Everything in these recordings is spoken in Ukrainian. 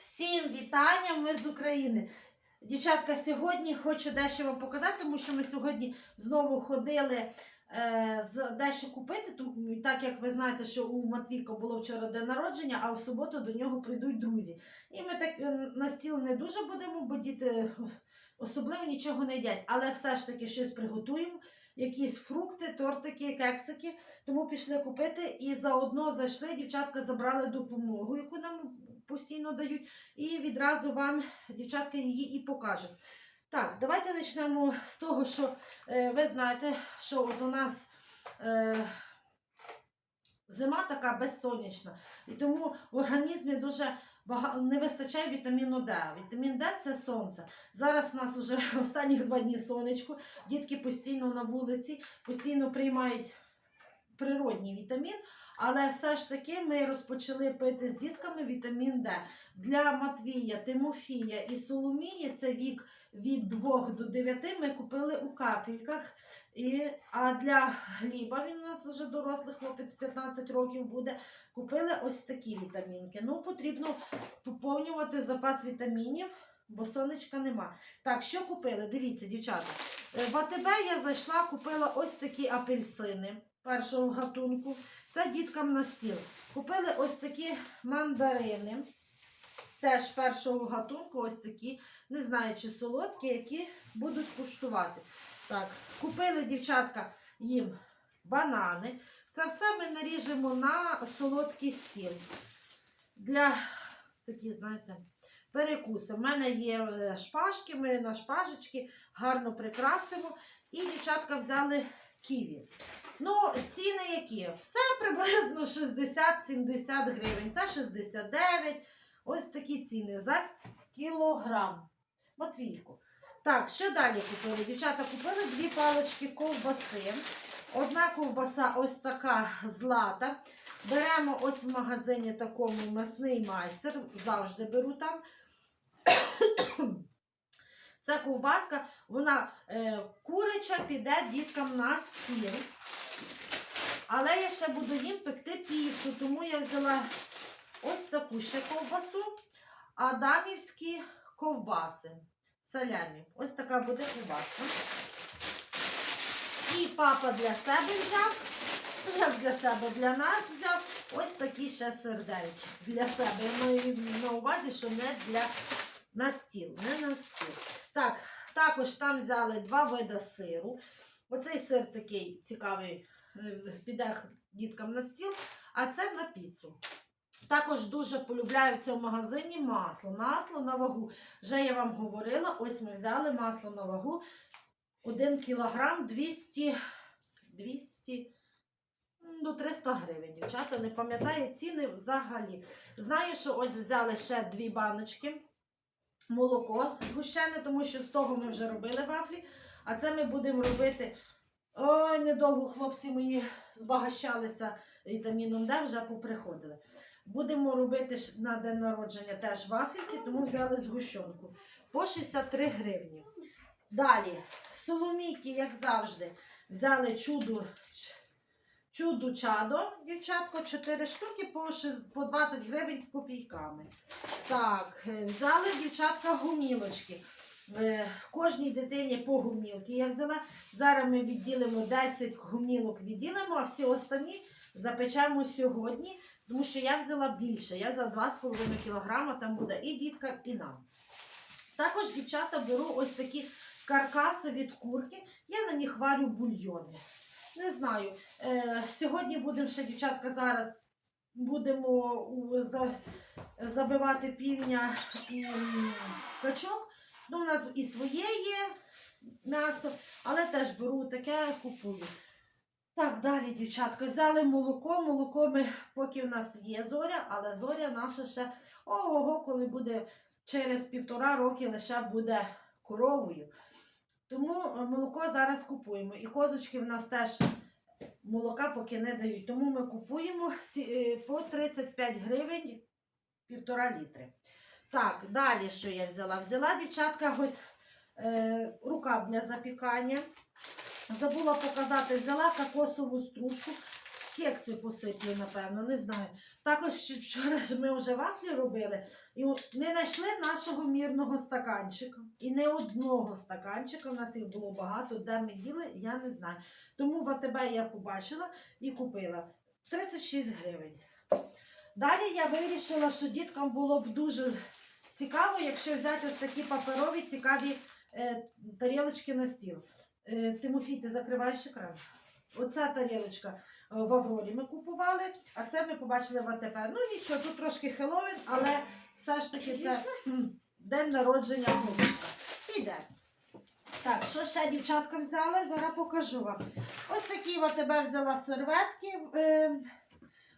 Всім вітання! Ми з України. Дівчатка, сьогодні хочу дещо вам показати, тому що ми сьогодні знову ходили е, з дещо купити. Тому, так як ви знаєте, що у Матвійка було вчора день народження, а в суботу до нього прийдуть друзі. І ми так е, на стіл не дуже будемо, бо діти особливо нічого не їдять. Але все ж таки щось приготуємо. Якісь фрукти, тортики, кексики. Тому пішли купити і заодно зайшли. Дівчатка забрали допомогу, яку нам постійно дають, і відразу вам, дівчатка, її і покажу. Так, давайте почнемо з того, що е, ви знаєте, що от у нас е, зима така безсонячна, і тому в організмі дуже не вистачає вітаміну Д. Вітамін Д це сонце. Зараз у нас вже останні два дні сонечко, дітки постійно на вулиці, постійно приймають природній вітамін. Але все ж таки ми розпочали пити з дітками вітамін Д. Для Матвія, Тимофія і Соломії це вік від 2 до 9 ми купили у капельках. І, а для Гліба, він у нас вже дорослий хлопець, 15 років буде, купили ось такі вітамінки. Ну, потрібно поповнювати запас вітамінів, бо сонечка нема. Так, що купили? Дивіться, дівчата. Е, В АТБ я зайшла, купила ось такі апельсини першого гатунку. Це діткам на стіл. Купили ось такі мандарини. Теж першого гатунку, ось такі, не знаю, чи солодкі, які будуть куштувати. Так, купили дівчатка їм банани. Це все ми наріжемо на солодкий стіл. Для такі, знаєте, перекуси. У мене є е, шпажки, ми на шпажечки гарно прикрасимо. І дівчатка взяли ківі. Ну, ціни які? Все приблизно 60-70 гривень. Це 69. Ось такі ціни за кілограм. Матвійку. Так, що далі купили? Дівчата купили дві палички ковбаси. Одна ковбаса ось така злата. Беремо ось в магазині такому м'ясний майстер. Завжди беру там. Ця ковбаска, вона е, куряча піде діткам на стіл. Але я ще буду їм пекти піцу, тому я взяла ось таку ще ковбасу, адамівські ковбаси. Салямі. Ось така буде ковбаска. І папа для себе взяв, як для себе, для нас взяв ось такі ще сердельки. Для себе. Я маю на увазі, що не для на стіл. Не на стіл. Так, також там взяли два види сиру. Оцей сир такий цікавий, піде діткам на стіл, а це на піцу. Також дуже полюбляю в цьому магазині масло. Масло на вагу. Вже я вам говорила, ось ми взяли масло на вагу. 1 кілограм 200, 200 м, до 300 гривень. Дівчата, не пам'ятаю ціни взагалі. Знаю, що ось взяли ще дві баночки молоко згущене, тому що з того ми вже робили вафлі. А це ми будемо робити. Ой, недовго хлопці мої збагащалися вітаміном Д, вже поприходили. Будемо робити на день народження теж вафельки, тому взяли згущенку по 63 гривні. Далі, соломійки, як завжди, взяли чуду, ч- чуду чадо, дівчатко, 4 штуки по, ши- по 20 гривень з копійками. Так, е, взяли дівчатка гумілочки. Кожній дитині по гумілки я взяла. Зараз ми відділимо 10 гумілок, відділимо, а всі останні запечемо сьогодні, тому що я взяла більше. Я взяла 2,5 кг, там буде і діткам, і нам. Також, дівчата, беру ось такі каркаси від курки. Я на них варю бульйони. Не знаю. Е, сьогодні будемо ще, дівчатка, зараз будемо забивати півня і качок. Ну, у нас і своє є м'ясо, але теж беру таке, купую. Так, далі, дівчатка, взяли молоко. Молоко ми, поки в нас є зоря, але зоря наша ще ого, коли буде через півтора роки лише буде коровою. Тому е, молоко зараз купуємо. І козочки в нас теж молока поки не дають. Тому ми купуємо е, по 35 гривень півтора літри. Так, далі що я взяла? Взяла дівчатка ось е, рукав для запікання. Забула показати, взяла кокосову стружку кекси посиплю, напевно, не знаю. Також вчора ми вже вафлі робили, і ми знайшли нашого мірного стаканчика. І не одного стаканчика, у нас їх було багато, де ми діли, я не знаю. Тому в АТБ я побачила і купила 36 гривень. Далі я вирішила, що діткам було б дуже цікаво, якщо взяти ось такі паперові цікаві е, тарілочки на стіл. Е, Тимофій, ти закриваєш екран. Оця тарілочка е, в Аврорі ми купували, а це ми побачили в АТП. Ну нічого, тут трошки Хеллоуін, але все ж таки це день народження внучка. Піде. Так, що ще дівчатка взяли? Зараз покажу вам. Ось такі в АТБ взяла серветки е,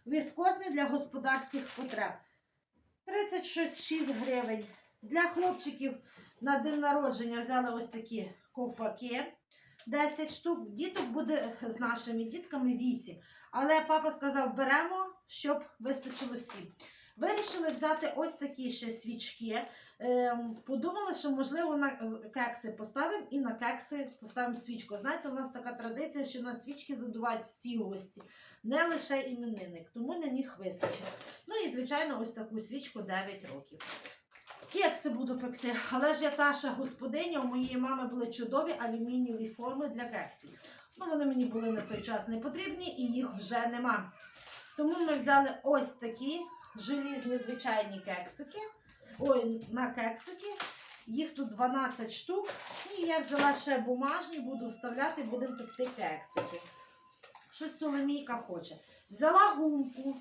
віскозні для господарських потреб. 36 гривень. Для хлопчиків на день народження взяли ось такі ковпаки. 10 штук. Діток буде з нашими дітками 8. Але папа сказав, беремо, щоб вистачило всім. Вирішили взяти ось такі ще свічки. Ем, подумали, що можливо на кекси поставимо і на кекси поставимо свічку. Знаєте, у нас така традиція, що на свічки задувають всі гості, не лише іменинник, тому на них вистачить. Ну і звичайно, ось таку свічку 9 років. Кекси буду пекти, але ж я таша господиня, у моєї мами були чудові алюмінієві форми для кексів. Ну, вони мені були на той час не потрібні і їх вже нема. Тому ми взяли ось такі желізні звичайні кексики. Ой, на кексики. Їх тут 12 штук. І я взяла ще бумажні, буду вставляти, будемо пекти кексики. Щось Соломійка хоче. Взяла гумку.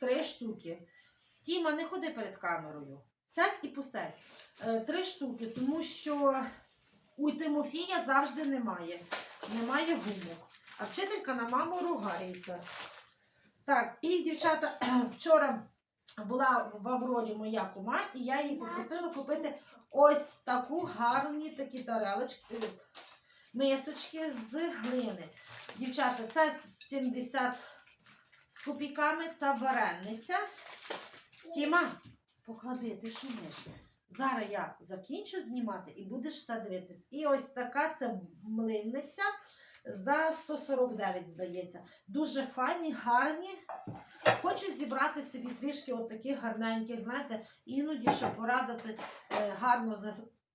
Три штуки. Тіма, не ходи перед камерою. Сядь і посядь. Е, Три штуки, тому що у Тимофія завжди немає. Немає гумок. А вчителька на маму ругається. Так, і дівчата, вчора була в Аврорі моя кума, і я їй попросила купити ось таку гарні такі тарелочки, мисочки з глини. Дівчата, це 70 з копійками, це варениця. Тіма, поклади, ти шумиш. Зараз я закінчу знімати і будеш все дивитись. І ось така це млинниця за 149, здається. Дуже файні, гарні. Хочу зібрати собі трішки от таких гарненьких, знаєте, іноді, щоб порадити е, гарно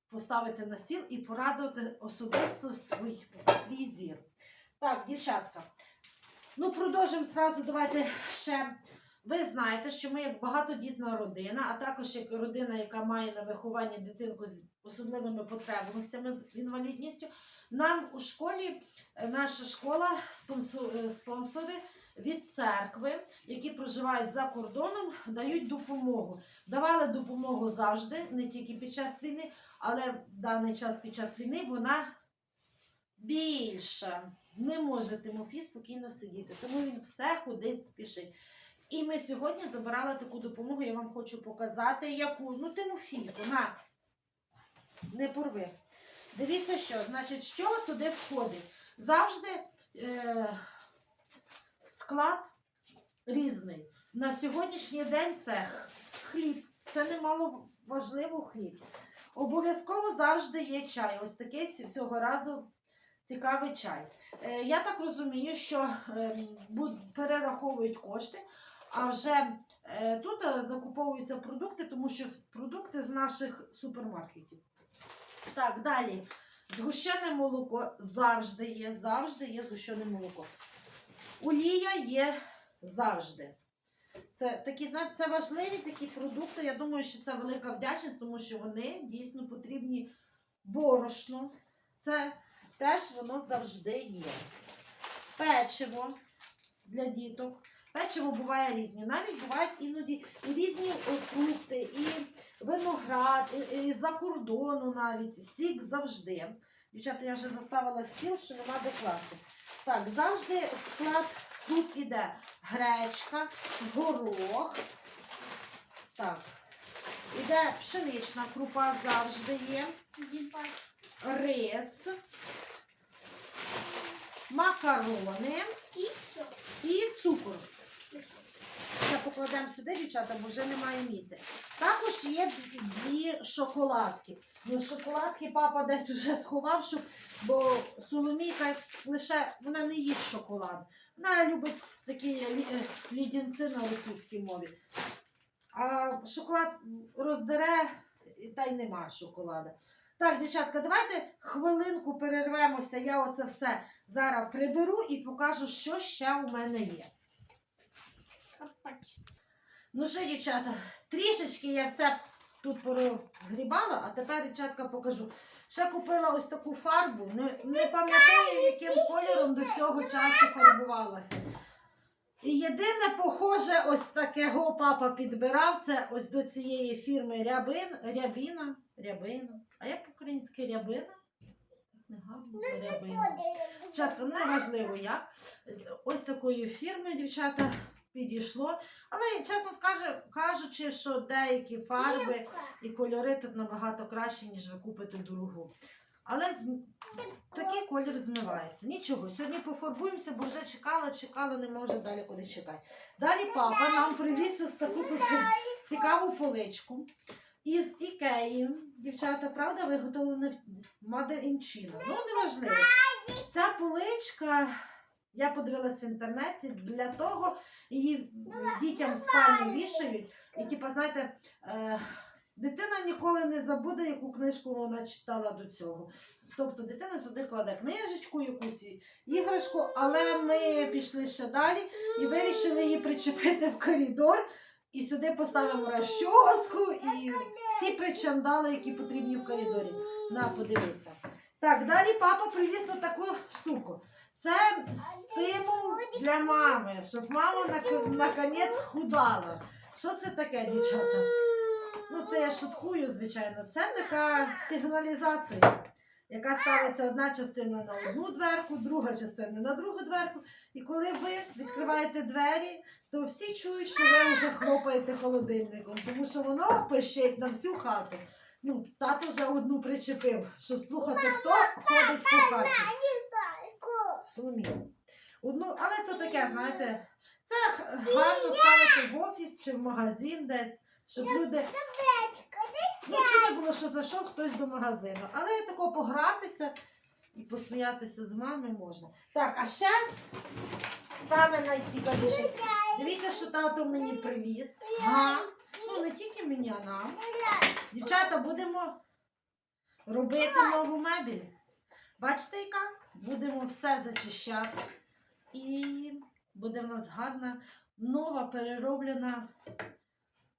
поставити на стіл і порадувати особисто свій, свій зір. Так, дівчатка. Ну, продовжимо зразу. Давайте ще. Ви знаєте, що ми як багатодітна родина, а також як родина, яка має на вихованні дитинку з особливими потребностями з інвалідністю. Нам у школі е, наша школа е, спонсори від церкви, які проживають за кордоном, дають допомогу. Давали допомогу завжди, не тільки під час війни, але в даний час під час війни вона більша. Не може Тимофій спокійно сидіти, тому він все кудись спішить. І ми сьогодні забирали таку допомогу, я вам хочу показати, яку. Ну, Тимофійку, на, не порви. Дивіться, що, значить, що туди входить. Завжди е, склад різний. На сьогоднішній день це хліб. Це немало важливо хліб. Обов'язково завжди є чай. Ось такий цього разу цікавий чай. Е, я так розумію, що е, перераховують кошти, а вже е, тут е, закуповуються продукти, тому що продукти з наших супермаркетів. Так, далі. Згущене молоко завжди є, завжди є згущене молоко. Олія є завжди. Це такі, це важливі такі продукти. Я думаю, що це велика вдячність, тому що вони дійсно потрібні борошно. Це теж воно завжди є. Печиво для діток. Печиво буває різні. Навіть бувають іноді і різні фрукти, і виноград, і, і з-за кордону навіть. Сік завжди. Дівчата, я вже заставила стіл, що нема де класти. Так, завжди в склад тут іде гречка, горох. Так. Іде пшенична крупа завжди є. Рис, макарони І і цукор. Покладемо сюди, дівчата, бо вже немає місця. Також є дві шоколадки. Ну, шоколадки папа десь уже сховав, щоб, бо Соломійка лише вона не їсть шоколад. Вона любить такі е, лідінці на російській мові. А шоколад роздере, та й нема шоколада. Так, дівчатка, давайте хвилинку перервемося. Я оце все зараз приберу і покажу, що ще у мене є. Ну що, дівчата, трішечки я все тут порозгрібала, а тепер, дівчатка, покажу. Ще купила ось таку фарбу. Не, не пам'ятаю, яким кольором до цього часу фарбувалася. І єдине похоже, ось такого папа підбирав, це ось до цієї фірми Рябин, Рябіна. Рябина. А як по-українськи рябина? Рябина. Дівчатка, ну, неважливо як. Ось такої фірми, дівчата, підійшло. Але, чесно скаже, кажучи, що деякі фарби і кольори тут набагато краще, ніж ви купите дорогу. Але зм- такий колір змивається. Нічого, сьогодні пофарбуємося, бо вже чекала, чекала, не може далі куди чекати. Далі папа нам привіз ось таку цікаву поличку із Ікеї. Дівчата, правда, виготовлена in China. Ну, неважливо. Ця поличка, я подивилась в інтернеті, для того її дітям в спальню вішають. І, типу, знаєте, е, дитина ніколи не забуде, яку книжку вона читала до цього. Тобто дитина сюди кладе книжечку, якусь іграшку, але ми пішли ще далі і вирішили її причепити в коридор. І сюди поставимо розчоску і всі причандали, які потрібні в коридорі. На, подивися. Так, далі папа привіз таку штуку. Це стимул для мами, щоб мама нак- наконець худала. Що це таке, дівчата? Ну, це я шуткую, звичайно. Це така сигналізація, яка ставиться одна частина на одну дверку, друга частина на другу дверку. І коли ви відкриваєте двері, то всі чують, що ви вже хлопаєте холодильником, тому що воно пищить на всю хату. Ну, тато вже одну причепив, щоб слухати, хто ходить по хаті. Соломія. Одну, але то таке, знаєте, це гарно ставити в офіс чи в магазин десь, щоб люди. Ну, чи не було, що зайшов хтось до магазину. Але тако погратися і посміятися з мами можна. Так, а ще саме найцікавіше. Дивіться, що тато мені привіз. Га. Ну, не тільки мені, а нам. Дівчата, будемо робити нову мебель. Бачите, яка? Будемо все зачищати. І буде в нас гарна нова перероблена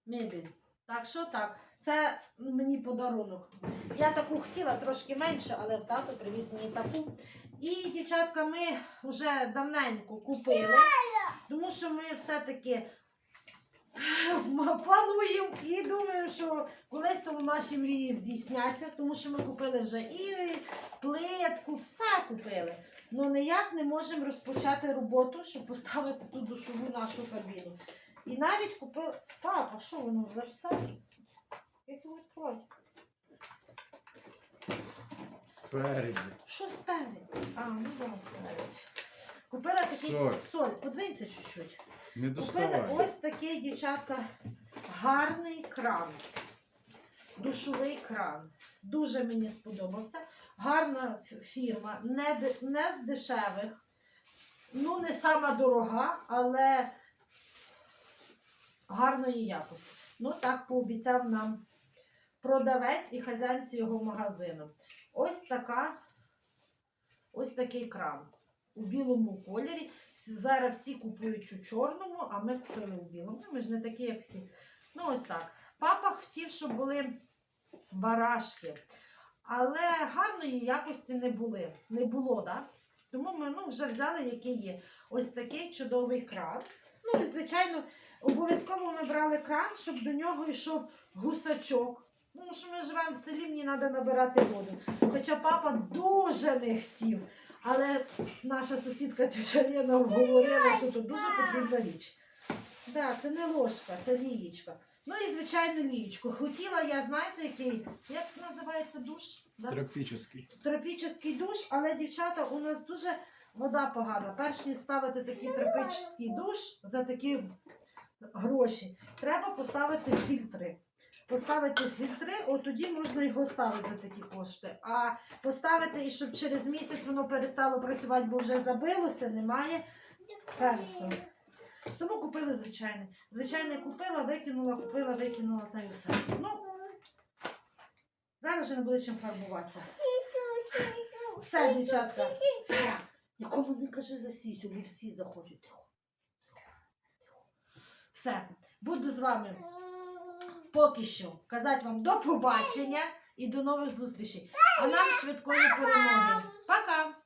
мебель. Так що так, це мені подарунок. Я таку хотіла трошки менше, але тато привіз мені таку. І, дівчатка, ми вже давненько купили, тому що ми все-таки плануємо і думаємо, що колись то наші мрії здійсняться, тому що ми купили вже і плитку, все купили. Ну ніяк не можемо розпочати роботу, щоб поставити ту душову нашу кабіну. І навіть купили. Папа, що воно зараз? Як його відкривати? Спереді. Що спереду? А, ну да, спереду. Купила такий Соль. соль, подвинься чуть-чуть. Не доставай. ось такий, дівчатка, гарний кран. Душовий кран. Дуже мені сподобався. Гарна фірма, не, не з дешевих. Ну, не сама дорога, але гарної якості. Ну, так пообіцяв нам продавець і хазяїнці його магазину. Ось така, ось такий кран у білому кольорі. Зараз всі купують у чорному, а ми купили у білому. Ми ж не такі, як всі. Ну, ось так. Папа хотів, щоб були барашки. Але гарної якості не були. Не було, так? Тому ми ну, вже взяли, який є. Ось такий чудовий кран. Ну і, звичайно, обов'язково ми брали кран, щоб до нього йшов гусачок. Тому що ми живемо в селі, мені треба набирати воду. Хоча папа дуже не хотів. Але наша сусідка тетя Лена говорила, що це дуже потрібна річ. Так, це не ложка, це лієчка. Ну і звичайно лієчку. Хотіла я, знаєте, який, як називається душ? Да? Тропічний. Тропічний душ, але дівчата, у нас дуже вода погана. Перш ніж ставити такий тропічний душ за такі гроші. Треба поставити фільтри. Поставити фільтри, от тоді можна його ставити за такі кошти. А поставити і щоб через місяць воно перестало працювати, бо вже забилося, немає сенсу. Тому купили звичайне. Звичайне купила, викинула, купила, викинула та й все. Ну, зараз вже не буде чим фарбуватися. Все, дівчатка. Нікому не кажи за сісю, бо всі захочуть. Тихо. Все. Буду з вами поки що казати вам до побачення і до нових зустрічей. А нам швидкої перемоги. Пока!